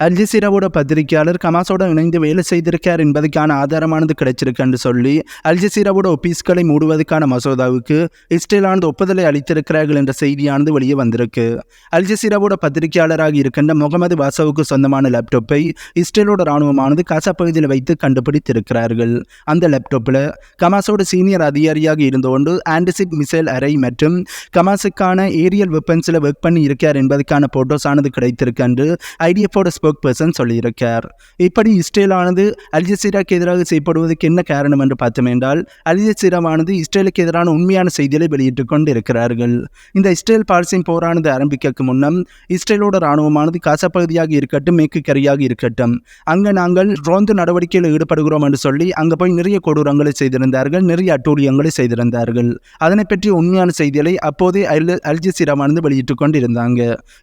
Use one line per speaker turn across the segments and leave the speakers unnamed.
அல்ஜசீராவோட பத்திரிகையாளர் கமாஸோட இணைந்து வேலை செய்திருக்கார் என்பதற்கான ஆதாரமானது கிடைச்சிருக்குன்னு சொல்லி அல்ஜசீராவோட ஒபீஸ்களை மூடுவதற்கான மசோதாவுக்கு இஸ்ரேலானது ஒப்புதலை அளித்திருக்கிறார்கள் என்ற செய்தியானது வெளியே வந்திருக்கு. அல்ஜசீராவோட பத்திரிகையாளராக இருக்கின்ற முகமது வாசவுக்கு சொந்தமான லேப்டாப்பை இஸ்ரேலோட இராணுவமானது காசா பகுதியில் வைத்து கண்டுபிடித்திருக்கிறார்கள். அந்த லேப்டாப்பில் கமாஸோட சீனியர் அதிகாரியாக இருந்து கொண்டு ஆன்டிசிப் மிசைல் அறை மற்றும் கமாஸுக்கான ஏரியல் வெப்பன்ஸில் ஒர்க் பண்ணி இருக்கார் என்பதற்கான போட்டோஸ் ஆனது கிடைத்திருக்கென்று ஐடிஎஃபோட ஸ்போக் பர்சன் சொல்லியிருக்கார். இப்படி இஸ்ரேலானது அல்ஜசீராக்கு எதிராக செய்யப்படுவதற்கு என்ன காரணம் என்று பார்த்தோம் என்றால் இஸ்ரேலுக்கு எதிரான உண்மையான செய்திகளை வெளியிட்டுக் கொண்டிருக்கிறார்கள். இந்த இஸ்ரேல் பாலஸ்தீன் போரானது ஆரம்பிக்க முன்னம் இஸ்ரேலோட இராணுவமானது காசா பகுதியாக இருக்கட்டும் மேற்கு கரையாக இருக்கட்டும். அங்கே நாங்கள் ரோந்து நடவடிக்கையில் ஈடுபடுகிறோம் என்று சொல்லி அங்கே போய் நிறைய கொடூரங்களை செய்திருந்தார்கள் நிறைய அட்டூழியங்களை செய்திருந்தார்கள். அதனை பற்றி உண்மையான செய்திகளை அப்போதே அல் அல் வெளியிட்டுக் கொண்டிருந்தாங்க.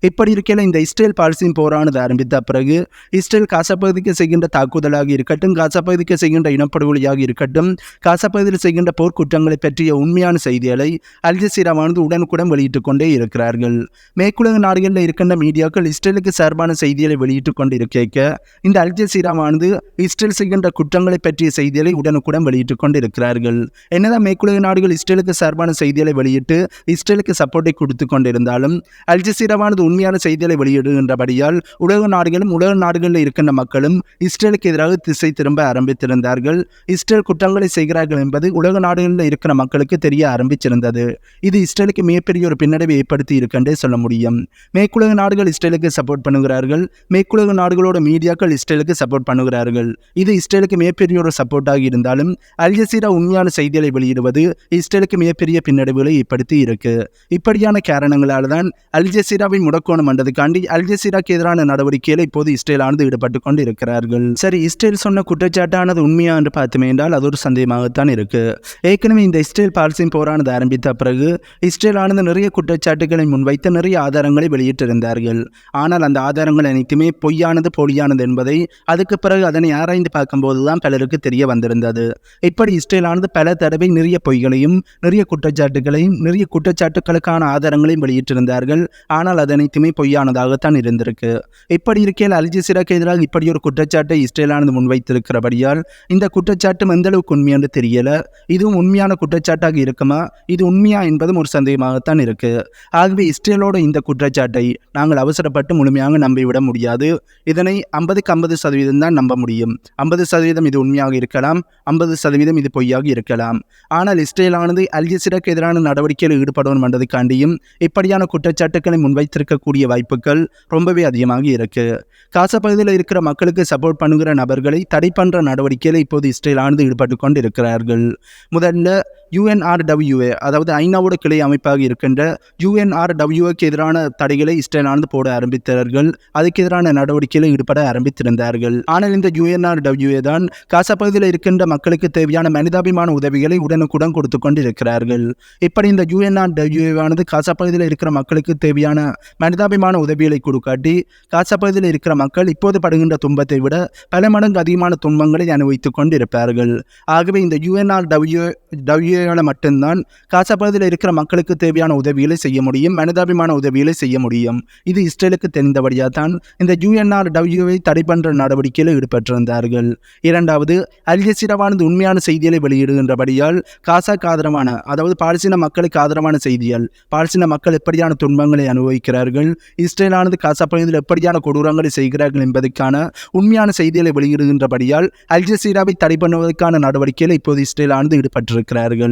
இப்படி இருக்கையில் இந்த இஸ்ரேல் பாலஸ்தீன் போரானது ஆரம்பித்த பிறகு இஸ்ரேல் காசப்பகுதிக்கு செய்கின்ற தாக்குதலாக இருக்கட்டும் காசப்பகுதிக்கு செய்கின்ற இனப்படுகொலையாக இருக்கட்டும் காசப்பகுதியில் செய்கின்ற போர்க்குற்றங்களை பற்றிய உண்மையான செய்திகளை அல் ஜசீராவானது உடனுக்குடன் வெளியிட்டுக் கொண்டே இருக்கிறார்கள். மேற்குலக நாடுகளில் இருக்கின்ற மீடியாக்கள் இஸ்ரேலுக்கு சார்பான செய்திகளை வெளியிட்டுக் கொண்டு இருக்க இந்த அல் ஜசீராவானது இஸ்ரேல் செய்கின்ற குற்றங்களை பற்றிய செய்திகளை உடனுக்குடன் வெளியிட்டுக் கொண்டு இருக்கிறார்கள் என்னதான் மேற்குலக நாடுகள் இஸ்ரேலுக்கு சார்பான செய்திகளை வெளியிட்டு இஸ்ரேலுக்கு சப்போர்ட்டை கொடுத்து கொண்டிருந்தாலும் அல் ஜசீராவானது உண்மையான செய்திகளை வெளியிடுகின்றபடியால் உலக நாடுகள் மக்களும் உலக நாடுகளில் இருக்கின்ற மக்களும் இஸ்ரேலுக்கு எதிராக திசை திரும்ப ஆரம்பித்திருந்தார்கள். இஸ்ரேல் குற்றங்களை செய்கிறார்கள் என்பது உலக நாடுகளில் இருக்கிற மக்களுக்கு தெரிய ஆரம்பிச்சிருந்தது. இது இஸ்ரேலுக்கு மிகப்பெரிய ஒரு பின்னடைவை ஏற்படுத்தி இருக்கென்றே சொல்ல முடியும். மேற்குலக நாடுகள் இஸ்ரேலுக்கு சப்போர்ட் பண்ணுகிறார்கள். மேற்குலக நாடுகளோட மீடியாக்கள் இஸ்ரேலுக்கு சப்போர்ட் பண்ணுகிறார்கள். இது இஸ்ரேலுக்கு மிகப்பெரிய ஒரு சப்போர்ட்டாக இருந்தாலும் அல்ஜசீரா உண்மையான செய்திகளை வெளியிடுவது இஸ்ரேலுக்கு மிகப்பெரிய பின்னடைவுகளை ஏற்படுத்தி இருக்கு. இப்படியான காரணங்களால் தான் அல் முடக்கோணம் வந்ததுக்காண்டி அல்ஜசீராக்கு எதிரான நடவடிக்கைகளை இப்போது இஸ்ரேலானது ஈடுபட்டு கொண்டு இருக்கிறார்கள் சரி இஸ்ரேல் சொன்ன குற்றச்சாட்டானது உண்மையா என்று பார்த்துமே என்றால் அது ஒரு சந்தேகமாகத்தான் இருக்கு. ஏற்கனவே இந்த இஸ்ரேல் பாலஸ்தீன் போரானது ஆரம்பித்த பிறகு இஸ்ரேலானது நிறைய குற்றச்சாட்டுகளை முன்வைத்து நிறைய ஆதாரங்களை வெளியிட்டிருந்தார்கள். ஆனால் அந்த ஆதாரங்கள் அனைத்துமே பொய்யானது போலியானது என்பதை அதுக்கு பிறகு அதனை ஆராய்ந்து பார்க்கும்போது தான் பலருக்கு தெரிய வந்திருந்தது. இப்படி இஸ்ரேலானது பல தடவை நிறைய பொய்களையும் நிறைய குற்றச்சாட்டுகளையும் நிறைய குற்றச்சாட்டுகளுக்கான ஆதாரங்களையும் வெளியிட்டிருந்தார்கள். ஆனால் அது அனைத்துமே பொய்யானதாகத்தான் இருந்திருக்கு. இப்படி இருக்க இருக்கையில் அல்ஜசீராக்கு எதிராக இப்படி ஒரு குற்றச்சாட்டை இஸ்ரேலானது முன்வைத்திருக்கிறபடியால் இந்த குற்றச்சாட்டு எந்தளவுக்கு அளவுக்கு தெரியல. இதுவும் உண்மையான குற்றச்சாட்டாக இருக்குமா? இது உண்மையா என்பதும் ஒரு சந்தேகமாகத்தான் இருக்கு. ஆகவே இஸ்ரேலோட இந்த குற்றச்சாட்டை நாங்கள் அவசரப்பட்டு முழுமையாக நம்பிவிட முடியாது. இதனை ஐம்பதுக்கு ஐம்பது சதவீதம் தான் நம்ப முடியும். ஐம்பது சதவீதம் இது உண்மையாக இருக்கலாம். ஐம்பது சதவீதம் இது பொய்யாக இருக்கலாம். ஆனால் இஸ்ரேலானது அல்ஜசீராக்கு எதிரான நடவடிக்கையில் ஈடுபடணும் என்றதுக்காண்டியும் இப்படியான குற்றச்சாட்டுக்களை முன்வைத்திருக்கக்கூடிய வாய்ப்புகள் ரொம்பவே அதிகமாக இருக்கு. காசா பகுதியில் இருக்கிற மக்களுக்கு சப்போர்ட் பண்ணுகிற நபர்களை தடை பண்ணுற நடவடிக்கையில் இப்போது இஸ்ரேல் ஆண்டு ஈடுபட்டு கொண்டு இருக்கிறார்கள் முதல்ல யூஎன்ஆர்டபிள்யூஏ அதாவது ஐநாவோட கிளை அமைப்பாக இருக்கின்ற யூஎன்ஆர்டபிள்யூஏக்கு எதிரான தடைகளை இஸ்ரேலானது போட ஆரம்பித்தார்கள் அதுக்கு எதிரான நடவடிக்கையில் ஈடுபட ஆரம்பித்திருந்தார்கள். ஆனால் இந்த யூஎன்ஆர்டபிள்யூஏ தான் காசா பகுதியில் இருக்கின்ற மக்களுக்கு தேவையான மனிதாபிமான உதவிகளை உடனுக்குடன் கொடுத்து கொண்டு இருக்கிறார்கள் இப்படி இந்த யூஎன்ஆர்டபிள்யூஏவானது காசா பகுதியில் இருக்கிற மக்களுக்கு தேவையான மனிதாபிமான உதவிகளை கொடுக்காட்டி காசா பகுதியில் இருக்கிற மக்கள் இப்போது படுகின்ற துன்பத்தை விட பல மடங்கு அதிகமான துன்பங்களை அனுபவித்துக் கொண்டிருப்பார்கள். ஆகவே இந்த யுஎன்ஆர் டபிள்யூ டபிள்யூஏல மட்டும்தான் காசா பகுதியில் இருக்கிற மக்களுக்கு தேவையான உதவிகளை செய்ய முடியும் மனிதாபிமான உதவிகளை செய்ய முடியும். இது இஸ்ரேலுக்கு தெரிந்தபடியாக தான் இந்த யுஎன்ஆர் டபிள்யூவை தடை பண்ணுற நடவடிக்கையில் ஈடுபட்டிருந்தார்கள். இரண்டாவது அல்ஜசீராவானது உண்மையான செய்திகளை வெளியிடுகின்றபடியால் காசாக்கு ஆதரவான அதாவது பாலஸ்தீன மக்களுக்கு ஆதரவான செய்திகள் பாலஸ்தீன மக்கள் எப்படியான துன்பங்களை அனுபவிக்கிறார்கள் இஸ்ரேலானது காசா பகுதியில் எப்படியான கொடூரங்களை செய்கிறார்கள் என்பதற்கான உண்மையான செய்திகளை வெளியிடுகின்றபடியால் அல்ஜசீராவை தடை பண்ணுவதற்கான நடவடிக்கையில் இப்போது இஸ்ரேலானது ஈடுபட்டிருக்கிறார்கள்.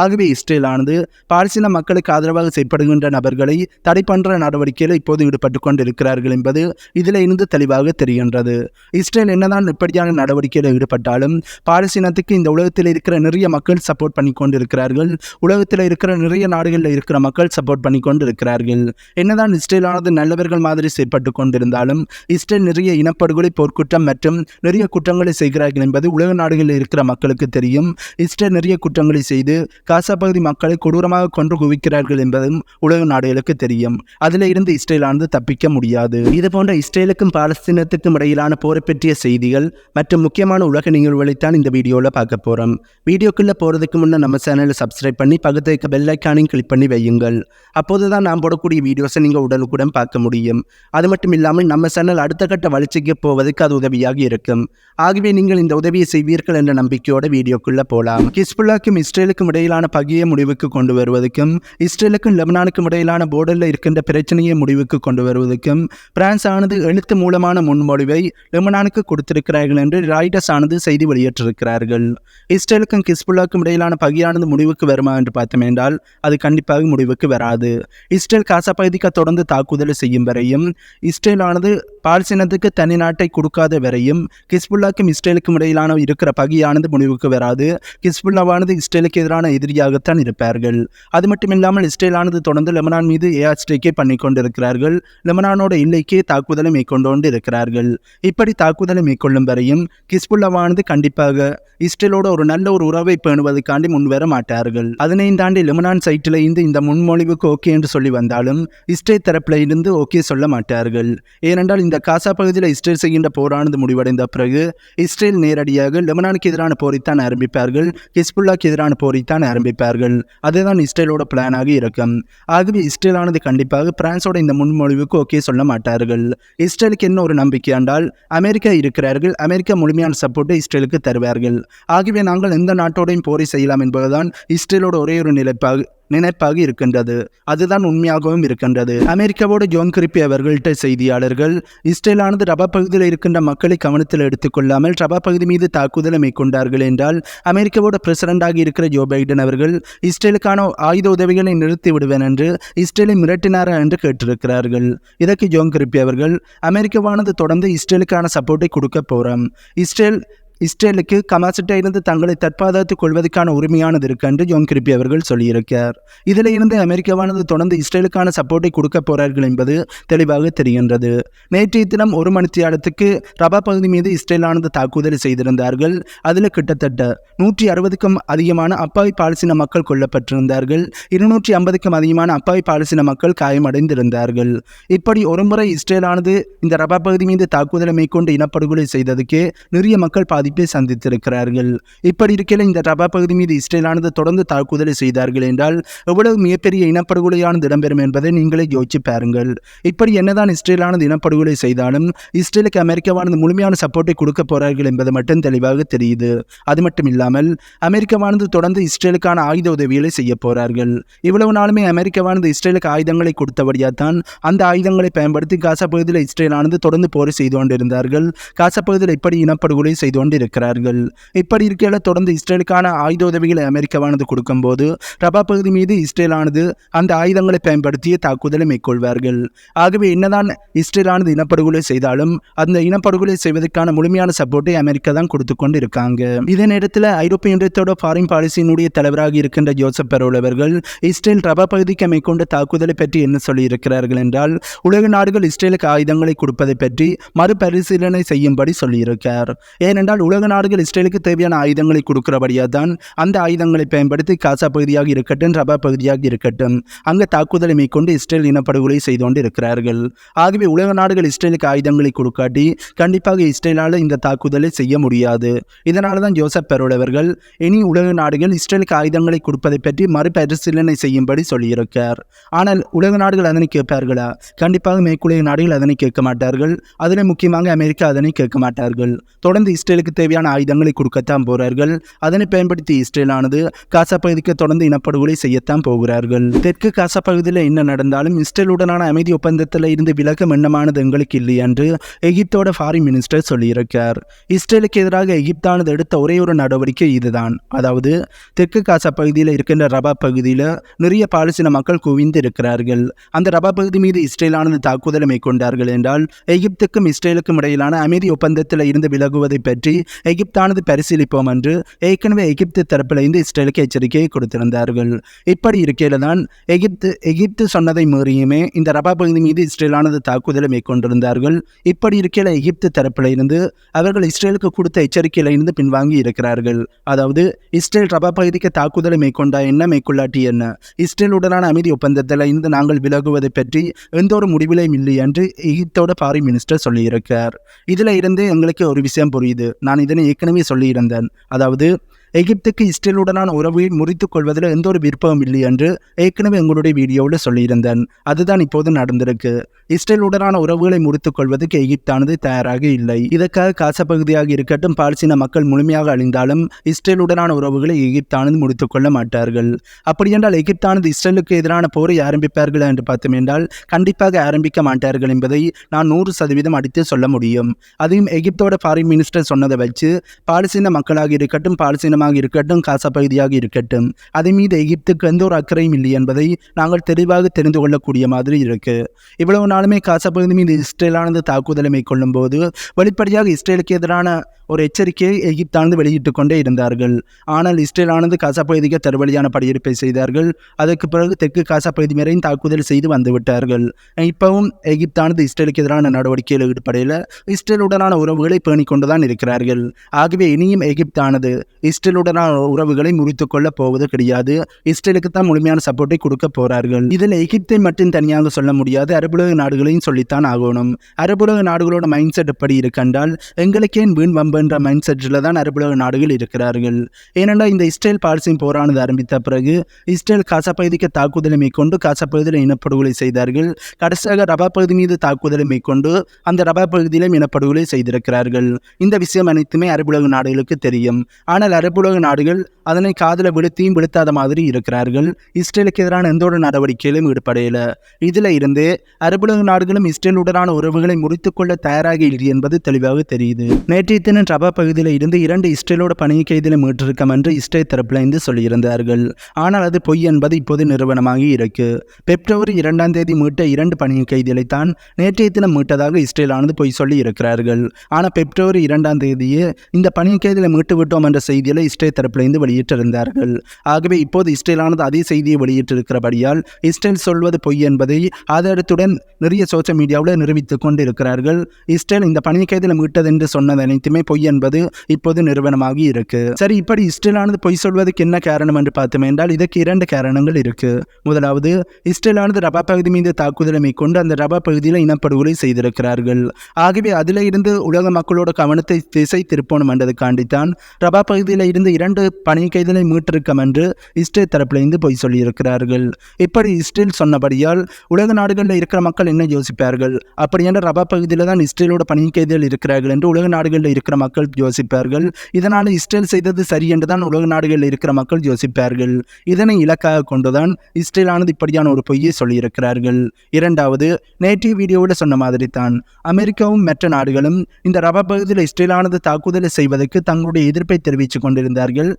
ஆகவே இஸ்ரேலானது பாலஸ்தீன மக்களுக்கு ஆதரவாக செயற்படுகின்ற நபர்களை தடை பண்ற நடவடிக்கையில் இப்போது ஈடுபட்டு கொண்டிருக்கிறார்கள் என்பது இதில் இருந்து தெளிவாக தெரிகின்றது. இஸ்ரேல் என்னதான் இப்படியான நடவடிக்கையில் ஈடுபட்டாலும் பாலஸ்தீனத்துக்கு இந்த உலகத்தில் இருக்கிற நிறைய மக்கள் சப்போர்ட் பண்ணி கொண்டிருக்கிறார்கள். உலகத்தில் இருக்கிற நிறைய நாடுகளில் இருக்கிற மக்கள் சப்போர்ட் பண்ணி கொண்டிருக்கிறார்கள். என்னதான் இஸ்ரேலானது நல்லவர்கள் மாதிரி செயற்பட்டு கொண்டிருந்தாலும் இஸ்ரேல் நிறைய இனப்படுகொலை போர்க்குற்றம் மற்றும் நிறைய குற்றங்களை செய்கிறார்கள் என்பது உலக நாடுகளில் இருக்கிற மக்களுக்கு தெரியும். இஸ்ரேல் நிறைய குற்றங்களை செய்ய செய்து காசா பகுதி மக்களை கொடூரமாக கொன்று குவிக்கிறார்கள் என்பதும் உலக நாடுகளுக்கு தெரியும். அதில் இருந்து இஸ்ரேலானது தப்பிக்க முடியாது. இது போன்ற இஸ்ரேலுக்கும் பாலஸ்தீனத்துக்கும் இடையிலான போரை பற்றிய செய்திகள் மற்றும் முக்கியமான உலக நிகழ்வுகளைத்தான் இந்த வீடியோவில் பார்க்க போகிறோம் வீடியோக்குள்ளே போகிறதுக்கு முன்னே நம்ம சேனலை சப்ஸ்கிரைப் பண்ணி பக்கத்து இருக்க பெல் ஐக்கானையும் கிளிக் பண்ணி வையுங்கள். அப்போது தான் நான் போடக்கூடிய வீடியோஸை நீங்கள் உடனுக்குடன் பார்க்க முடியும். அது மட்டும் இல்லாமல் நம்ம சேனல் அடுத்த கட்ட வளர்ச்சிக்கு போவதற்கு அது உதவியாக இருக்கும். ஆகவே நீங்கள் இந்த உதவியை செய்வீர்கள் என்ற நம்பிக்கையோட வீடியோக்குள்ள போலாம். ஹிஸ்புல்லாக்கும் இஸ்ரேலுக்கும் இடையிலான பகையை முடிவுக்கு கொண்டு வருவதற்கும் இஸ்ரேலுக்கும் லெபனானுக்கும் இடையிலான போர்டரில் இருக்கின்ற பிரச்சனையை முடிவுக்கு கொண்டு வருவதற்கும் பிரான்ஸ் ஆனது எழுத்து மூலமான முன்மொழிவை லெபனானுக்கு கொடுத்திருக்கிறார்கள் என்று ராய்டர்ஸ் ஆனது செய்தி வெளியிட்டிருக்கிறார்கள். இஸ்ரேலுக்கும் கிஸ்புல்லாக்கும் இடையிலான பகையானது முடிவுக்கு வருமா என்று பார்த்தோம் என்றால் அது கண்டிப்பாக முடிவுக்கு வராது. இஸ்ரேல் காசா பகுதிக்கு தொடர்ந்து தாக்குதல் செய்யும் வரையும் இஸ்ரேலானது பாலஸ்தீனத்துக்கு தனி நாட்டை கொடுக்காத வரையும் கிஸ்புல்லாக்கும் இஸ்ரேலுக்கும் இடையிலான இருக்கிற பகையானது முடிவுக்கு வராது. கிஸ்புல்லாவானது இஸ்ரேலுக்கு எதிரான எதிரியாகத்தான் இருப்பார்கள். அது மட்டும் இல்லாமல் இஸ்ரேலானது தொடர்ந்து லெமனான் மீது ஏஆர் ஸ்ட்ரைக்கை பண்ணி கொண்டிருக்கிறார்கள். லெமனானோட இல்லைக்கே தாக்குதலை மேற்கொண்டு கொண்டு இருக்கிறார்கள். இப்படி தாக்குதலை மேற்கொள்ளும் வரையும் கிஸ்புல்லாவானது கண்டிப்பாக இஸ்ரேலோட ஒரு நல்ல ஒரு உறவை பேணுவதற்காண்டி முன்வர மாட்டார்கள். அதனையும் தாண்டி லெமனான் சைட்டில் இருந்து இந்த முன்மொழிவுக்கு ஓகே என்று சொல்லி வந்தாலும் இஸ்ரேல் தரப்பில் இருந்து ஓகே சொல்ல மாட்டார்கள். ஏனென்றால் இந்த காசா பகுதியில் இஸ்ரேல் செய்கின்ற போரானது முடிவடைந்த பிறகு இஸ்ரேல் நேரடியாக லெபனானுக்கு எதிரான போரைத்தான் ஆரம்பிப்பார்கள் ஹிஸ்புல்லாக்கு எதிரான போரைத்தான் ஆரம்பிப்பார்கள். அதுதான் இஸ்ரேலோட பிளானாக இருக்கும். ஆகவே இஸ்ரேலானது கண்டிப்பாக பிரான்ஸோட இந்த முன்மொழிவுக்கு ஓகே சொல்ல மாட்டார்கள். இஸ்ரேலுக்கு என்ன ஒரு நம்பிக்கை என்றால் அமெரிக்கா இருக்கிறார்கள் அமெரிக்கா முழுமையான சப்போர்ட்டை இஸ்ரேலுக்கு தருவார்கள். ஆகவே நாங்கள் எந்த நாட்டோடையும் போரை செய்யலாம் என்பதுதான் இஸ்ரேலோட ஒரே ஒரு நிலைப்பாக நினைப்பாக இருக்கின்றது. அதுதான் உண்மையாகவும் இருக்கின்றது. அமெரிக்காவோட ஜோன் கிரிப்பி அவர்கள்ட்ட செய்தியாளர்கள் இஸ்ரேலானது ரபா பகுதியில் இருக்கின்ற மக்களை கவனத்தில் எடுத்துக்கொள்ளாமல் ரபா பகுதி மீது தாக்குதலை மேற்கொண்டார்கள் என்றால் அமெரிக்காவோட பிரசிடண்டாக இருக்கிற ஜோ பைடன் அவர்கள் இஸ்ரேலுக்கான ஆயுத உதவிகளை நிறுத்தி விடுவேன் என்று இஸ்ரேலை மிரட்டினாரா என்று கேட்டிருக்கிறார்கள். இதற்கு ஜோன் கிரிப்பி அவர்கள் அமெரிக்காவானது தொடர்ந்து இஸ்ரேலுக்கான சப்போர்ட்டை கொடுக்க போகிறோம் இஸ்ரேல் இஸ்ரேலுக்கு கமாசிட்ட இருந்து தங்களை தற்பாதுகாத்துக் கொள்வதற்கான உரிமையானது இருக்கு என்று ஜோன் கிரிப்பி அவர்கள் சொல்லியிருக்கார் இதில் இருந்து அமெரிக்காவானது தொடர்ந்து இஸ்ரேலுக்கான சப்போர்ட்டை கொடுக்க போறார்கள் என்பது தெளிவாக தெரிகின்றது. நேற்றைய தினம் ஒரு மணித்தியாலத்துக்கு ரபா பகுதி மீது இஸ்ரேலானது தாக்குதல் செய்திருந்தார்கள். அதில் கிட்டத்தட்ட நூற்றி அறுபதுக்கும் அதிகமான அப்பாவி பாலசின மக்கள் கொல்லப்பட்டிருந்தார்கள். இருநூற்றி ஐம்பதுக்கும் அதிகமான அப்பாவி பாலசின மக்கள் காயமடைந்திருந்தார்கள். இப்படி ஒருமுறை இஸ்ரேலானது இந்த ரபா பகுதி மீது தாக்குதலை மேற்கொண்டு இனப்படுகொலை செய்ததுக்கு நிறைய மக்கள் பாதிப்பை சந்தித்திருக்கிறார்கள். இப்படி இருக்கையில் இந்த ரபா பகுதி மீது இஸ்ரேலானது தொடர்ந்து தாக்குதலை செய்தார்கள் என்றால் எவ்வளவு மிகப்பெரிய இனப்படுகொலையானது இடம்பெறும் என்பதை நீங்களே யோசிச்சு பாருங்கள். இப்படி என்னதான் இஸ்ரேலானது இனப்படுகொலை செய்தாலும் இஸ்ரேலுக்கு அமெரிக்காவானது முழுமையான சப்போர்ட்டை கொடுக்க போறார்கள் என்பது மட்டும் தெளிவாக தெரியுது. அது மட்டும் இல்லாமல் அமெரிக்காவானது தொடர்ந்து இஸ்ரேலுக்கான ஆயுத உதவிகளை செய்ய போறார்கள். இவ்வளவு நாளுமே அமெரிக்காவானது இஸ்ரேலுக்கு ஆயுதங்களை கொடுத்தபடியாக தான் அந்த ஆயுதங்களை பயன்படுத்தி காசா பகுதியில் இஸ்ரேலானது தொடர்ந்து போரை செய்து கொண்டிருந்தார்கள். காசா பகுதியில் இப்படி இனப்படுகொலை செய்து கொண்டு இருக்கிறார்கள். இப்படி இருக்கையில் தொடர்ந்து இஸ்ரேலுக்கான ஆயுத உதவிகளை அமெரிக்காவானது கொடுக்கும்போது ரபா பகுதி மீது இஸ்ரேலானது அந்த ஆயுதங்களை பயன்படுத்திய தாக்குதலை மேற்கொள்வார்கள். ஆகவே என்னதான் இஸ்ரேலானது இனப்படுகொலை செய்தாலும் அந்த இனப்படுகொலை செய்வதற்கான முழுமையான சப்போர்ட்டை அமெரிக்கா தான் கொடுத்து கொண்டு இருக்காங்க இதே நேரத்தில் ஐரோப்பிய ஒன்றியத்தோட ஃபாரின் பாலிசியினுடைய தலைவராக இருக்கின்ற ஜோசப் பெரோல் அவர்கள் இஸ்ரேல் ரபா பகுதிக்கு மேற்கொண்ட தாக்குதலை பற்றி என்ன சொல்லியிருக்கிறார்கள் என்றால் உலக நாடுகள் இஸ்ரேலுக்கு ஆயுதங்களை கொடுப்பதை பற்றி மறுபரிசீலனை செய்யும்படி சொல்லியிருக்கார். ஏனென்றால் உலக நாடுகள் இஸ்ரேலுக்கு தேவையான ஆயுதங்களை கொடுக்கிறபடியாக தான் அந்த ஆயுதங்களை பயன்படுத்தி காசா பகுதியாக இருக்கட்டும் ரபா பகுதியாக இருக்கட்டும் அங்கே தாக்குதலை மேற்கொண்டு இஸ்ரேல் இனப்படுகொலை செய்து கொண்டு இருக்கிறார்கள் ஆகவே உலக நாடுகள் இஸ்ரேலுக்கு ஆயுதங்களை கொடுக்காட்டி கண்டிப்பாக இஸ்ரேலால் இந்த தாக்குதலை செய்ய முடியாது. இதனால தான் ஜோசப் பெரோல் இனி உலக நாடுகள் இஸ்ரேலுக்கு ஆயுதங்களை கொடுப்பதை பற்றி மறுபரிசீலனை செய்யும்படி சொல்லியிருக்கார். ஆனால் உலக நாடுகள் அதனை கேட்பார்களா? கண்டிப்பாக மேற்குலக நாடுகள் அதனை கேட்க மாட்டார்கள். அதில் முக்கியமாக அமெரிக்கா அதனை கேட்க மாட்டார்கள். தொடர்ந்து இஸ்ரேலுக்கு தேவையான ஆயுதங்களை கொடுக்கத்தான் போகிறார்கள். அதனை பயன்படுத்தி இஸ்ரேலானது காசா பகுதிக்கு தொடர்ந்து இனப்படுகொலை செய்யத்தான் போகிறார்கள். தெற்கு காசா பகுதியில் என்ன நடந்தாலும் இஸ்ரேலுடனான அமைதி ஒப்பந்தத்தில் இருந்து விலகம் எண்ணமானது எங்களுக்கு இல்லை என்று எகிப்தோட ஃபாரின் மினிஸ்டர் சொல்லியிருக்கார். இஸ்ரேலுக்கு எதிராக எகிப்தானது எடுத்த ஒரே ஒரு நடவடிக்கை இதுதான். அதாவது தெற்கு காசா பகுதியில் இருக்கின்ற ரபா பகுதியில் நிறைய பாலஸ்தீன மக்கள் குவிந்து இருக்கிறார்கள். அந்த ரபா பகுதி மீது இஸ்ரேலானது தாக்குதலை மேற்கொண்டார்கள் என்றால் எகிப்துக்கும் இஸ்ரேலுக்கும் இடையிலான அமைதி ஒப்பந்தத்தில் இருந்து விலகுவதை பற்றி எகிப்தானது பரிசீலிப்போம் என்று ஏற்கனவே எகிப்து தரப்பிலிருந்து இஸ்ரேலுக்கு எச்சரிக்கையை கொடுத்திருந்தார்கள். இப்படி இருக்கையில தான் எகிப்து எகிப்து சொன்னதை மீறியுமே இந்த ரபா பகுதி மீது இஸ்ரேலானது தாக்குதலை மேற்கொண்டிருந்தார்கள். இப்படி இருக்கையில் எகிப்து தரப்பிலிருந்து அவர்கள் இஸ்ரேலுக்கு கொடுத்த எச்சரிக்கையிலிருந்து பின்வாங்கி இருக்கிறார்கள். அதாவது இஸ்ரேல் ரபா பகுதிக்கு தாக்குதலை மேற்கொண்டா என்ன மேற்கொள்ளாட்டி என்ன? இஸ்ரேலுடனான அமைதி ஒப்பந்தத்தில் இருந்து நாங்கள் விலகுவதை பற்றி எந்த ஒரு முடிவிலையும் இல்லை என்று எகிப்தோட ஃபாரின் மினிஸ்டர் சொல்லியிருக்கார். இதில் இருந்து எங்களுக்கு ஒரு விஷயம் புரியுது. நான் இதனை ஏற்கனவே சொல்லியிருந்தேன். அதாவது எகிப்துக்கு இஸ்ரேலுடனான உறவை முறித்துக் கொள்வதில் எந்த ஒரு விருப்பமும் இல்லை என்று ஏற்கனவே உங்களுடைய வீடியோவில் சொல்லியிருந்தேன். அதுதான் இப்போது நடந்திருக்கு. இஸ்ரேலுடனான உறவுகளை முறித்துக் கொள்வதற்கு எகிப்தானது தயாராக இல்லை. இதற்காக காச பகுதியாக இருக்கட்டும் பாலஸ்தீன மக்கள் முழுமையாக அழிந்தாலும் இஸ்ரேலுடனான உறவுகளை எகிப்தானது முடித்துக் கொள்ள மாட்டார்கள். அப்படியென்றால் எகிப்தானது இஸ்ரேலுக்கு எதிரான போரை ஆரம்பிப்பார்கள் என்று பார்த்தோம் என்றால் கண்டிப்பாக ஆரம்பிக்க மாட்டார்கள் என்பதை நான் நூறு சதவீதம் அடித்து சொல்ல முடியும். அதையும் எகிப்தோட ஃபாரின் மினிஸ்டர் சொன்னதை வச்சு பாலஸ்தீன மக்களாக இருக்கட்டும் பாலஸ்தீனமாக இருக்கட்டும் காசா பகுதியாக இருக்கட்டும் அதன் மீது எகிப்துக்கு எந்த ஒரு அக்கறையும் இல்லை என்பதை நாங்கள் தெளிவாக தெரிந்து கொள்ளக்கூடிய மாதிரி இருக்கு. இவ்வளவு நாளுமே காசா பகுதி மீது இஸ்ரேலானது தாக்குதலை மேற்கொள்ளும் போது வெளிப்படையாக இஸ்ரேலுக்கு எதிரான ஒரு எச்சரிக்கையை எகிப்தானது வெளியிட்டு கொண்டே இருந்தார்கள். ஆனால் இஸ்ரேலானது காசா பகுதிக்கு தருவழியான படையெடுப்பை செய்தார்கள். அதற்கு பிறகு தெற்கு காசா பகுதி வரையும் தாக்குதல் செய்து வந்துவிட்டார்கள் இப்பவும் எகிப்தானது இஸ்ரேலுக்கு எதிரான நடவடிக்கையில் ஈடுபடையில் இஸ்ரேலுடனான உறவுகளை பேணிக்கொண்டுதான் இருக்கிறார்கள். ஆகவே இனியும் எகிப்தானது இஸ்ரேல் இஸ்ரேலுடனான உறவுகளை முறித்துக் கொள்ளப் போவது கிடையாது. இஸ்ரேலுக்கு தான் முழுமையான சப்போர்ட்டை கொடுக்க போறார்கள். இதில் எகிப்தை மட்டும் தனியாக சொல்ல முடியாது. அரபுலக நாடுகளையும் சொல்லித்தான் ஆகணும். அரபுலக நாடுகளோட மைண்ட் செட் எப்படி இருக்கென்றால் எங்களுக்கேன் வீண் வம்புன்ற மைண்ட் செட்டில் தான் அரபுலக நாடுகள் இருக்கிறார்கள். ஏனென்றால் இந்த இஸ்ரேல் பாலஸ்தீன் போரானது ஆரம்பித்த பிறகு இஸ்ரேல் காசா பகுதிக்கு தாக்குதலை மேற்கொண்டு காசா பகுதியில் இனப்படுகொலை செய்தார்கள். கடைசியாக ரபா பகுதி மீது தாக்குதலை மேற்கொண்டு அந்த ரபா பகுதியிலும் இனப்படுகொலை செய்திருக்கிறார்கள். இந்த விஷயம் அனைத்துமே அரபுலக நாடுகளுக்கு தெரியும். ஆனால் அரபு உலக நாடுகள் அதனை காதல விழுத்தியும் விழுத்தாத மாதிரி இருக்கிறார்கள். இஸ்ரேலுக்கு எதிரான எந்த ஒரு நடவடிக்கையிலும் ஈடுபடையில இதில் இருந்து அரபுலக நாடுகளும் இஸ்ரேலுடனான உறவுகளை முறித்துக்கொள்ள தயாராக இல்லை என்பது தெளிவாக தெரியுது. நேற்றைய தினம் ரபா பகுதியில் இருந்து இரண்டு இஸ்ரேலோட பணியை கைதில மீட்டிருக்கம் என்று இஸ்ரேல் தரப்பில் இருந்து சொல்லியிருந்தார்கள். ஆனால் அது பொய் என்பது இப்போது நிறுவனமாகி இருக்கு. பிப்ரவரி இரண்டாம் தேதி மீட்ட இரண்டு பணியை கைதிகளை தான் நேற்றைய தினம் மீட்டதாக இஸ்ரேலானது பொய் சொல்லி இருக்கிறார்கள் ஆனால் பிப்ரவரி இரண்டாம் தேதியே இந்த பணியை கைதில மீட்டு விட்டோம் என்ற செய்திகளை இஸ்ரேல் தரப்பிலிருந்து வெளியிட்டிருந்தார்கள். ஆகவே இப்போது இஸ்ரேலானது அதே செய்தியை வெளியிட்டிருக்கிறபடியால் இஸ்ரேல் சொல்வது பொய் என்பதை ஆதாரத்துடன் நிறைய சோசியல் மீடியாவில் நிரூபித்துக் கொண்டிருக்கிறார்கள். இஸ்ரேல் இந்த பணி கைதில் மீட்டது என்று சொன்னது அனைத்துமே பொய் என்பது இப்போது நிறுவனமாகி இருக்கு. சரி இப்படி இஸ்ரேலானது பொய் சொல்வதற்கு என்ன காரணம் என்று பார்த்தோம் என்றால் இதற்கு இரண்டு காரணங்கள் இருக்கு. முதலாவது இஸ்ரேலானது ரபா பகுதி மீது தாக்குதலை மேற்கொண்டு அந்த ரபா பகுதியில் இனப்படுகொலை செய்திருக்கிறார்கள். ஆகவே அதில் இருந்து உலக மக்களோட கவனத்தை திசை திருப்பணும் என்றதுக்காண்டித்தான் ரபா பகுதியில் இருந்து இரண்டு பணி கைதலை மீட்டிருக்கம் என்று இஸ்ரேல் தரப்பிலிருந்து பொய் சொல்லியிருக்கிறார்கள். இப்படி இஸ்ரேல் சொன்னபடியால் உலக நாடுகளில் இருக்கிற மக்கள் என்ன யோசிப்பார்கள்? அப்படி என்ற ரபா பகுதியில் தான் இஸ்ரேலோட பணி கைதிகள் இருக்கிறார்கள் என்று உலக நாடுகளில் இருக்கிற மக்கள் யோசிப்பார்கள். இதனால் இஸ்ரேல் செய்தது சரி என்று தான் உலக நாடுகளில் இருக்கிற மக்கள் யோசிப்பார்கள். இதனை இலக்காக கொண்டுதான் இஸ்ரேலானது இப்படியான ஒரு பொய்யை சொல்லியிருக்கிறார்கள். இரண்டாவது நேற்றைய வீடியோவில் சொன்ன மாதிரி தான் அமெரிக்காவும் மற்ற நாடுகளும் இந்த ரபா பகுதியில் இஸ்ரேலானது தாக்குதலை செய்வதற்கு தங்களுடைய எதிர்ப்பை தெரிவித்துக் இருந்தார்கள்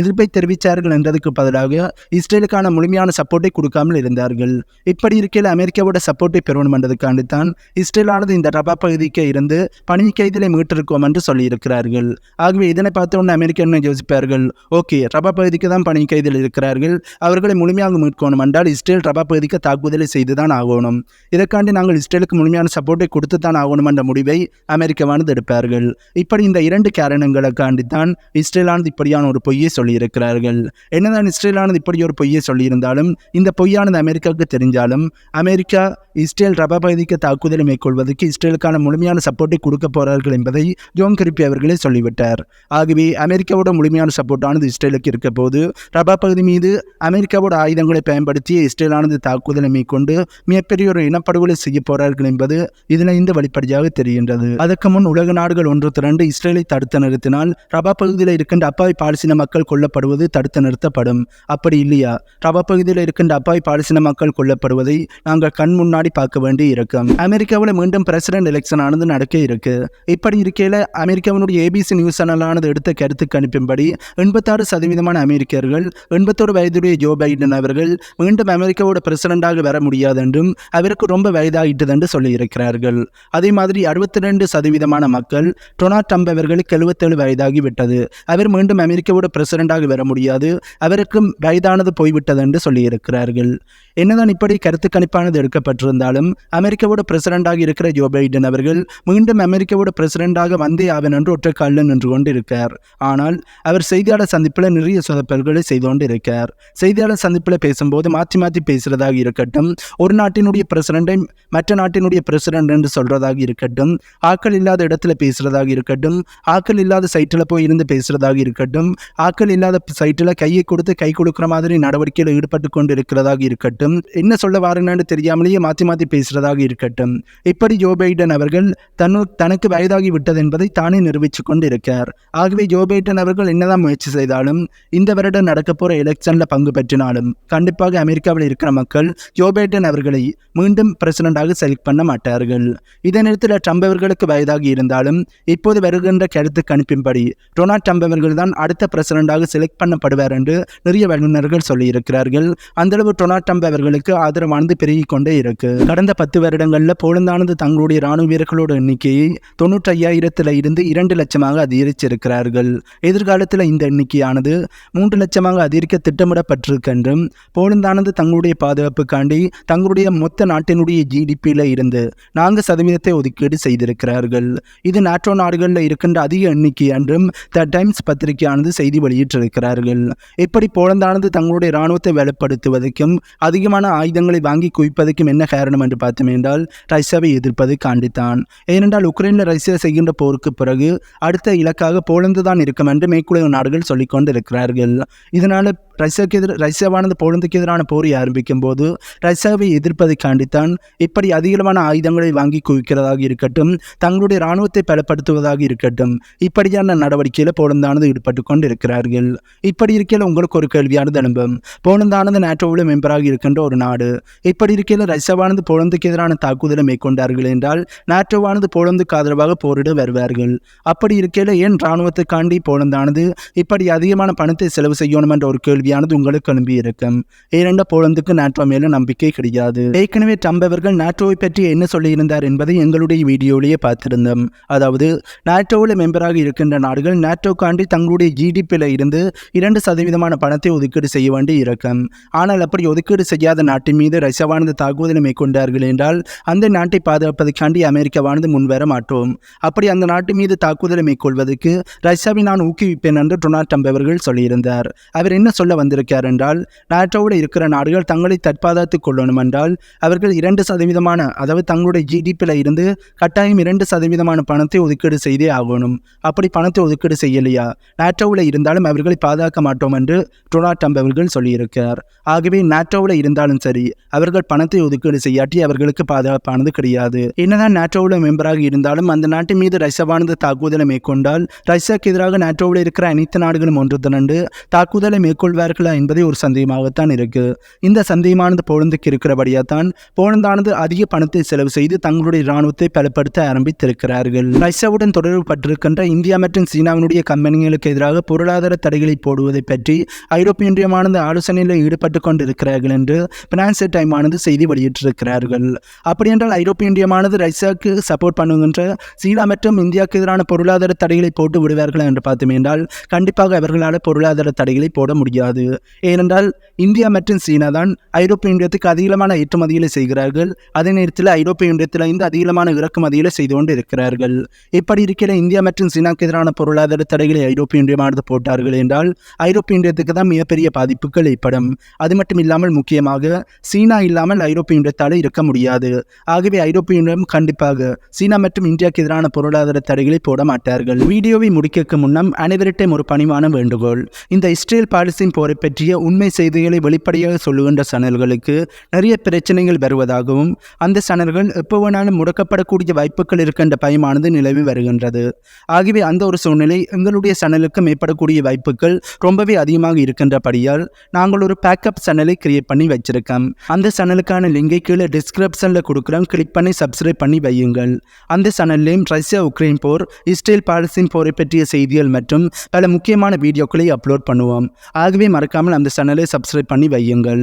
எதிர்ப்பை தெரிவித்தார்கள் என்றதுக்கு பதிலாக இஸ்ரேலுக்கான முழுமையான சப்போர்ட்டை கொடுக்காமல் இருந்தார்கள். இப்படி இருக்கையில் அமெரிக்காவோட சப்போர்ட்டை பெறணும் என்றதுக்காண்டு தான் இஸ்ரேலானது இந்த ரபா பகுதிக்கு இருந்து பணி கைதிலை மீட்டிருக்கோம் என்று சொல்லியிருக்கிறார்கள். ஆகவே இதனை பார்த்த உடனே அமெரிக்க என்ன யோசிப்பார்கள்? ஓகே ரபா பகுதிக்கு தான் பணி கைதில் இருக்கிறார்கள். அவர்களை முழுமையாக மீட்கணும் என்றால் இஸ்ரேல் ரபா பகுதிக்கு தாக்குதலை செய்து தான் ஆகணும். இதற்காண்டி நாங்கள் இஸ்ரேலுக்கு முழுமையான சப்போர்ட்டை கொடுத்து தான் ஆகணும் என்ற முடிவை அமெரிக்காவானது எடுப்பார்கள். இப்படி இந்த இரண்டு காரணங்களுக்காண்டி தான் இஸ்ரேலானது இப்படியான ஒரு பொய்யை சொல்லியிருக்கிறார்கள். என்னதான் இஸ்ரேலானது இப்படி ஒரு பொய்யை சொல்லியிருந்தாலும் இந்த பொய்யானது அமெரிக்காவுக்கு தெரிஞ்சாலும் அமெரிக்கா இஸ்ரேல் ரபா பகுதிக்கு தாக்குதலை மேற்கொள்வதற்கு இஸ்ரேலுக்கான முழுமையான சப்போர்ட்டை கொடுக்க போகிறார்கள் என்பதை ஜோன் கிரிப்பி அவர்களே சொல்லிவிட்டார். ஆகவே அமெரிக்காவோட முழுமையான சப்போர்ட்டானது இஸ்ரேலுக்கு இருக்க போது ரபா பகுதி மீது அமெரிக்காவோட ஆயுதங்களை பயன்படுத்தி இஸ்ரேலானது தாக்குதலை மேற்கொண்டு மிகப்பெரிய ஒரு இனப்படுகொலை செய்ய போகிறார்கள் என்பது இதில் இந்த வெளிப்படையாக தெரிகின்றது. அதற்கு முன் உலக நாடுகள் ஒன்று திரண்டு இஸ்ரேலை தடுத்து நிறுத்தினால் ரபா பகுதியில் இருக்கின்ற அப்பாவி பாலஸ்தீன மக்கள் கொல்லப்படுவது தடுத்து நிறுத்தப்படும். அப்படி இல்லையா? ரபா பகுதியில் இருக்கின்ற அப்பாவி பாலஸ்தீன மக்கள் கொல்லப்படுவதை நாங்கள் கண் முன்னால் கண்ணாடி பார்க்க வேண்டி இருக்கும் அமெரிக்காவில் மீண்டும் பிரசிடென்ட் எலெக்ஷன் ஆனது நடக்க இருக்கு. இப்படி இருக்கையில் அமெரிக்காவினுடைய ஏபிசி நியூஸ் சேனலானது எடுத்த கருத்து கணிப்பின்படி எண்பத்தாறு சதவீதமான அமெரிக்கர்கள் எண்பத்தோரு வயதுடைய ஜோ பைடன் அவர்கள் மீண்டும் அமெரிக்காவோட பிரசிடண்டாக வர முடியாது என்றும் அவருக்கு ரொம்ப வயதாகிட்டது என்று சொல்லியிருக்கிறார்கள். அதே மாதிரி அறுபத்தி ரெண்டு சதவீதமான மக்கள் டொனால்ட் ட்ரம்ப் அவர்களுக்கு எழுபத்தேழு வயதாகி விட்டது அவர் மீண்டும் அமெரிக்காவோட பிரசிடண்டாக வர முடியாது அவருக்கும் வயதானது போய்விட்டது என்று சொல்லியிருக்கிறார்கள். என்னதான் இப்படி கருத்து கணிப்பானது எடுக்கப்பட்டிருந்தாலும் அமெரிக்காவோட பிரசிடண்டாக இருக்கிற ஜோ பைடன் அவர்கள் மீண்டும் அமெரிக்காவோட பிரசிடண்டாக வந்தே ஆவன் என்று ஒற்றை காலில் நின்று கொண்டு இருக்கார் ஆனால் அவர் செய்தியாளர் சந்திப்பில் நிறைய சொதப்பல்களை செய்து கொண்டு இருக்கார் செய்தியாளர் சந்திப்பில் பேசும்போது மாற்றி மாற்றி பேசுறதாக இருக்கட்டும் ஒரு நாட்டினுடைய பிரசிடண்டை மற்ற நாட்டினுடைய பிரசிடண்ட் என்று சொல்றதாக இருக்கட்டும் ஆக்கள் இல்லாத இடத்துல பேசுறதாக இருக்கட்டும் ஆக்கள் இல்லாத சைட்டில் போய் இருந்து பேசுறதாக இருக்கட்டும் ஆக்கள் இல்லாத சைட்டில் கையை கொடுத்து கை கொடுக்குற மாதிரி நடவடிக்கையில் ஈடுபட்டு கொண்டு இருக்கிறதாக இருக்கட்டும் என்ன சொல்ல வாருன்னு தெரியாமலேயே மாற்றி மாற்றி பேசுறதாக இருக்கட்டும். இப்படி ஜோ பைடன் அவர்கள் தன்னு தனக்கு வயதாகி விட்டது என்பதை தானே நிரூபித்து கொண்டு இருக்கார் ஆகவே ஜோ பைடன் அவர்கள் என்னதான் முயற்சி செய்தாலும் இந்த வருடம் நடக்க போகிற எலெக்ஷன்ல பங்கு பெற்றினாலும் கண்டிப்பாக அமெரிக்காவில் இருக்கிற மக்கள் ஜோ பைடன் அவர்களை மீண்டும் பிரசிடண்டாக செலக்ட் பண்ண மாட்டார்கள். இதே நேரத்தில் ட்ரம்ப் அவர்களுக்கு வயதாகி இருந்தாலும் இப்போது வருகின்ற கருத்து கணிப்பின்படி டொனால்ட் ட்ரம்ப் அவர்கள் தான் அடுத்த பிரசிடண்டாக செலக்ட் பண்ணப்படுவார் என்று நிறைய வல்லுநர்கள் சொல்லியிருக்கிறார்கள். அந்தளவு டொனால்ட் ட்ரம்ப் அவர்களுக்கு ஆதரவானது பெருகிக் கொண்டே இருக்கு. கடந்த பத்து வருடங்களில் போலந்தானது தங்களுடைய ராணுவ வீரர்களோட எண்ணிக்கையை தொண்ணூற்றி ஐயாயிரத்தில் இருந்து இரண்டு லட்சமாக அதிகரிச்சிருக்கிறார்கள். எதிர்காலத்தில் இந்த எண்ணிக்கையானது மூன்று லட்சமாக அதிகரிக்க திட்டமிடப்பட்டிருக்கென்றும் போலந்தானது தங்களுடைய பாதுகாப்புக்காண்டி தங்களுடைய மொத்த நாட்டினுடைய ஜிடிபியில் இருந்து நான்கு சதவீதத்தை ஒதுக்கீடு செய்திருக்கிறார்கள். இது நாட்டோ நாடுகளில் இருக்கின்ற அதிக எண்ணிக்கை என்றும் த டைம்ஸ் பத்திரிகையானது செய்தி வெளியிட்டிருக்கிறார்கள். எப்படி போலந்தானது தங்களுடைய இராணுவத்தை வலுப்படுத்துவதற்கும் அதிகமான ஆயுதங்களை வாங்கி குவிப்பதற்கும் என்ன காரணம் என்று பார்த்தோம் என்றால் ரஷ்யாவை எதிர்ப்பது காண்டித்தான். ஏனென்றால் உக்ரைனில் ரஷ்யா செய்கின்ற போருக்கு பிறகு அடுத்த இலக்காக போலந்து தான் இருக்கும் என்று மேற்குலக நாடுகள் சொல்லிக் கொண்டிருக்கிறார்கள். இதனால் ரஷ்யாவுக்கு எதிர் ரஷ்யாவானது போலந்துக்கு எதிரான போரை ஆரம்பிக்கும் போது ரஷ்யாவை எதிர்ப்பதை காண்டித்தான் இப்படி அதிகமான ஆயுதங்களை வாங்கி குவிக்கிறதாக இருக்கட்டும் தங்களுடைய இராணுவத்தை பலப்படுத்துவதாக இருக்கட்டும் இப்படியான நடவடிக்கையில் போலந்தானது ஈடுபட்டு கொண்டு இருக்கிறார்கள் இப்படி இருக்கையில் உங்களுக்கு ஒரு கேள்வியானது அனுபவம் போலந்தானது நாட்டோவில் மெம்பராக இருக்கின்ற ஒரு நாடு. இப்படி இருக்கையில் ரஷ்யாவான ரஷ்யாவானது போலந்துக்கு எதிரான தாக்குதலை மேற்கொண்டார்கள் என்றால் நாட்டோவானது போலந்துக்கு ஆதரவாக போரிட வருவார்கள். அப்படி இருக்கையில் ஏன் இராணுவத்துக்காண்டி போலந்தானது இப்படி அதிகமான பணத்தை செலவு செய்யணும் என்ற ஒரு கேள்வியானது உங்களுக்கு எழும்பி இருக்கும். ஏனென்ற போலந்துக்கு நாட்டோ மேல நம்பிக்கை கிடையாது. ஏற்கனவே ட்ரம்ப் அவர்கள் நாட்டோவை பற்றி என்ன சொல்லியிருந்தார் என்பதை எங்களுடைய வீடியோவிலேயே பார்த்திருந்தோம். அதாவது நாட்டோவில் மெம்பராக இருக்கின்ற நாடுகள் நாட்டோக்காண்டி தங்களுடைய ஜிடிபியில் இருந்து இரண்டு சதவீதமான பணத்தை ஒதுக்கீடு செய்ய வேண்டி இருக்கும். ஆனால் அப்படி ஒதுக்கீடு செய்யாத நாட்டின் மீது ரஷ்யாவானது தாக்குதலை கொண்டார்கள் என்றால் அந்த நாட்டை பாதுகாப்பதற்காண்டி அமெரிக்காவானது முன்வர மாட்டோம். அப்படி அந்த நாட்டு மீது தாக்குதலை மேற்கொள்வதற்கு ரஷ்யாவை நான் ஊக்குவிப்பேன் என்று டொனால்ட் ட்ரம்ப் அவர்கள் சொல்லியிருந்தார். அவர் என்ன சொல்ல வந்திருக்கார் என்றால் நாட்டோடு இருக்கிற நாடுகள் தங்களை தற்பாதாத்துக் கொள்ளணும் என்றால் அவர்கள் இரண்டு சதவீதமான அதாவது தங்களுடைய ஜிடிபியில் இருந்து கட்டாயம் இரண்டு சதவீதமான பணத்தை ஒதுக்கீடு செய்தே ஆகணும். அப்படி பணத்தை ஒதுக்கீடு செய்யலையா? நாட்டோவில் இருந்தாலும் அவர்களை பாதுகாக்க மாட்டோம் என்று டொனால்ட் ட்ரம்ப் அவர்கள் சொல்லியிருக்கிறார் ஆகவே நாட்டோவில் இருந்தாலும் சரி அவர்கள் பணத்தை ஒதுக்கீடு செய்யாட்டி அவர்களுக்கு பாதுகாப்பானது கிடையாது. என்னதான் நாட்டோவில் மெம்பராக இருந்தாலும் அந்த நாட்டின் மீது ரஷ்யாவானது தாக்குதலை மேற்கொண்டால் ரஷ்யாவுக்கு எதிராக நாட்டோவில் இருக்கிற அனைத்து நாடுகளும் ஒன்று திரண்டு தாக்குதலை மேற்கொள்வார்களா என்பதே ஒரு சந்தேகமாகத்தான் இருக்கு. இந்த சந்தேகமானது போலந்துக்கு இருக்கிறபடியாக தான் போலந்தானது அதிக பணத்தை செலவு செய்து தங்களுடைய இராணுவத்தை பலப்படுத்த ஆரம்பித்திருக்கிறார்கள். ரஷ்யாவுடன் தொடர்பு பட்டிருக்கின்ற இந்தியா மற்றும் சீனாவினுடைய கம்பெனிகளுக்கு எதிராக பொருளாதார தடைகளை போடுவதை பற்றி ஐரோப்பிய ஒன்றியமானது ஆலோசனையில் ஈடுபட்டு கொண்டிருக்கிறார்கள் என்று பினான்சியல் டைம் ஆனது செய்தி வெளியிட்டிருக்கிறார்கள் அப்படி என்றால் ஐரோப்பிய ஒன்றியமானது ரஷ்யாவுக்கு சப்போர்ட் பண்ணுகின்ற சீனா மற்றும் இந்தியாவுக்கு எதிரான பொருளாதார தடைகளை போட்டு விடுவார்கள் என்று பார்த்தோம் என்றால் கண்டிப்பாக அவர்களால் பொருளாதார தடைகளை போட முடியாது. ஏனென்றால் இந்தியா மற்றும் சீனா தான் ஐரோப்பிய ஒன்றியத்துக்கு அதிகமான ஏற்றுமதிகளை செய்கிறார்கள். அதே நேரத்தில் ஐரோப்பிய ஒன்றியத்தில் இருந்து அதிகமான இறக்குமதிகளை செய்து கொண்டு இருக்கிறார்கள். இப்படி இருக்கிற இந்தியா மற்றும் சீனாக்கு எதிரான பொருளாதார தடைகளை ஐரோப்பிய ஒன்றியமானது போட்டார்கள் என்றால் ஐரோப்பிய ஒன்றியத்துக்கு தான் மிகப்பெரிய பாதிப்புகள் ஏற்படும். அது மட்டும் இல்லாமல் முக்கியமாக சீனா இல்லாமல் ஐரோப்பிய ஒன்றியத்தால் இருக்க முடியாது. ஆகவே ஐரோப்பிய ஒன்றியம் கண்டிப்பாக சீனா மற்றும் இந்தியாவுக்கு எதிரான பொருளாதார தடைகளை போட மாட்டார்கள். வீடியோவை முடிக்க முன்னம் அனைவரிட்டையும் ஒரு பணிவான வேண்டுகோள். இந்த இஸ்ரேல் பாலஸ்தீன் போரை பற்றிய உண்மை செய்திகளை வெளிப்படையாக சொல்லுகின்ற சேனல்களுக்கு நிறைய பிரச்சனைகள் வருவதாகவும் அந்த சேனல்கள் எப்போ வேணாலும் முடக்கப்படக்கூடிய வாய்ப்புகள் இருக்கின்ற பயமானது நிலவி வருகின்றது. ஆகவே அந்த ஒரு சூழ்நிலை எங்களுடைய சேனலுக்கு மேற்படக்கூடிய வாய்ப்புகள் ரொம்பவே அதிகமாக இருக்கின்றபடியால் நாங்கள் ஒரு பேக்கப் சேனலை கிரியேட் பண்ணி வச்சிருக்கோம். அந்த சேனலுக்கான லிங்கை கீழே டிஸ்கிரிப்ஷனில் கொடுக்குறோம் கிளிக் பண்ணி சப்ஸ்கிரைப் பண்ணி வையுங்கள். அந்த சேனல்லையும் ரஷ்யா உக்ரைன் போர் இஸ்ரேல் பாலஸ்தீன் போரை பற்றிய செய்திகள் மற்றும் பல முக்கியமான வீடியோக்களை அப்லோட் பண்ணுவோம். ஆகவே மறக்காமல் அந்த சேனலை சப்ஸ்கிரைப் பண்ணி வையுங்கள்.